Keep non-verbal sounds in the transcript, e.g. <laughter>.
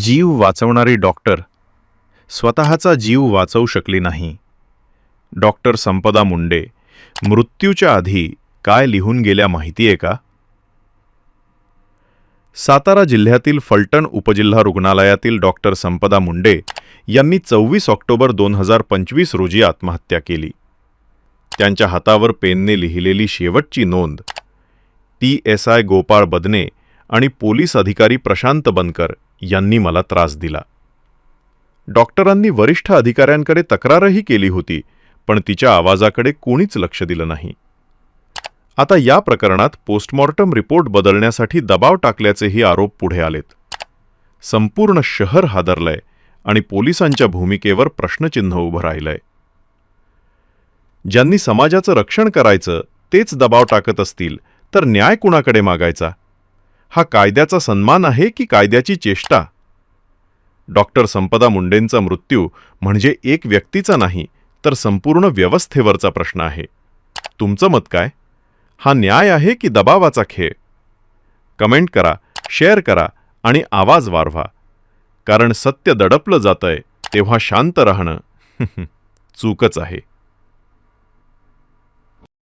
जीव वाचवणारी डॉक्टर स्वतःचा जीव वाचवू शकली नाही. डॉक्टर संपदा मुंडे मृत्यूच्या आधी काय लिहून गेल्या माहिती आहे का? सातारा जिल्ह्यातील फलटण उपजिल्हा रुग्णालयातील डॉक्टर संपदा मुंडे यांनी चोवीस ऑक्टोबर दोन हजार पंचवीस रोजी आत्महत्या केली. त्यांच्या हातावर पेनने लिहिलेली शेवटची नोंद P S I Gopal Badne आणि पोलीस अधिकारी प्रशांत बनकर यांनी मला त्रास दिला. डॉक्टरांनी वरिष्ठ अधिकाऱ्यांकडे तक्रारही केली होती पण तिच्या आवाजाकडे कोणीच लक्ष दिलं नाही. आता या प्रकरणात पोस्टमॉर्टम रिपोर्ट बदलण्यासाठी दबाव टाकल्याचेही आरोप पुढे आलेत. संपूर्ण शहर हादरलंय आणि पोलिसांच्या भूमिकेवर प्रश्नचिन्ह उभं राहिलंय. ज्यांनी समाजाचं रक्षण करायचं तेच दबाव टाकत असतील तर न्याय कुणाकडे मागायचा? हा कायद्याचा सन्मान आहे की कायद्याची चेष्टा? डॉक्टर संपदा मुंडेंचा मृत्यू म्हणजे एक व्यक्तीचा नाही तर संपूर्ण व्यवस्थेवरचा प्रश्न आहे. तुमचं मत काय? हा न्याय आहे की दबावाचा खेळ? कमेंट करा शेअर करा आणि आवाज वाढवा. कारण सत्य दडपलं जातंय तेव्हा शांत राहणं <laughs> चूकच आहे.